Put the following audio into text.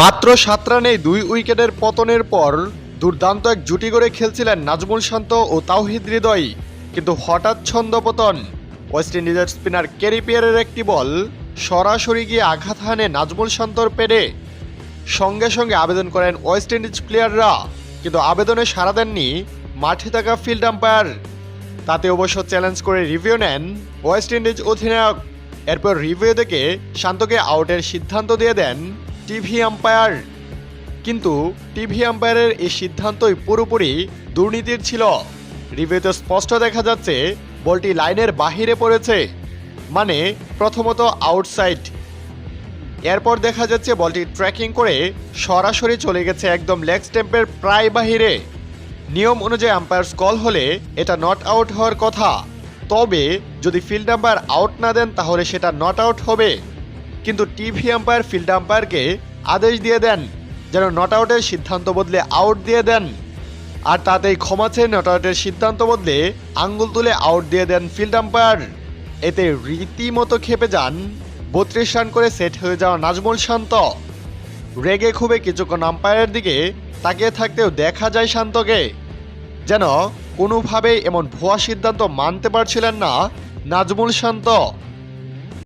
মাত্র সাত রানে দুই উইকেটের পতনের পর দুর্দান্ত এক জুটি করে খেলছিলেন নাজমুল শান্ত ও তাওহিদ হৃদয়। কিন্তু হঠাৎ ছন্দপতন ওয়েস্ট ইন্ডিজের স্পিনার ক্যারিপিয়ারের একটি বল সরাসরি গিয়ে আঘাত হানে নাজমুল শান্তর পেডে সঙ্গে সঙ্গে আবেদন করেন ওয়েস্ট ইন্ডিজ প্লেয়াররা, কিন্তু আবেদনে সাড়া দেননি মাঠে থাকা ফিল্ড আম্পায়ার। তাতে অবশ্য চ্যালেঞ্জ করে রিভিউ নেন ওয়েস্ট ইন্ডিজ অধিনায়ক এরপর রিভিউ দেখে শান্তকে আউটের সিদ্ধান্ত দিয়ে দেন টিভি আম্পায়ার। কিন্তু টিভি আম্পায়ারের এই সিদ্ধান্তই পুরোপুরি দুর্নীতির ছিল। রিভিউতে স্পষ্ট দেখা যাচ্ছে, বলটি লাইনের বাহিরে পড়েছে মানে প্রথমত আউটসাইড। এরপর দেখা যাচ্ছে বলটি ট্র্যাকিং করে সরাসরি চলে গেছে একদম লেগ স্ট্যাম্পের প্রায় বাহিরে। নিয়ম অনুযায়ী আম্পায়ার্স কল হলে এটা নট আউট হওয়ার কথা। তবে যদি ফিল্ড আম্পায়ার আউট না দেন তাহলে সেটা নট আউট হবে। কিন্তু টিভি আম্পায়ার ফিল্ড আম্পায়ারকে আদেশ দিয়ে দেন, যেন নট আউটের সিদ্ধান্ত বদলে আউট দিয়ে দেন। আর তাতেই ক্ষমা চেয়ে নট আউটের সিদ্ধান্ত বদলে আঙ্গুল তুলে আউট দিয়ে দেন ফিল্ড আম্পায়ার এতে রীতিমতো খেপে যান, বত্রিশ রান করে সেট হয়ে যাওয়া নাজমুল শান্ত। রেগে খুবই কিছুক্ষণ আম্পায়ারের দিকে তাকিয়ে থাকতেও দেখা যায় শান্তকে, যেন কোনোভাবেই এমন ভুয়া সিদ্ধান্ত মানতে পারছিলেন না নাজমুল শান্ত।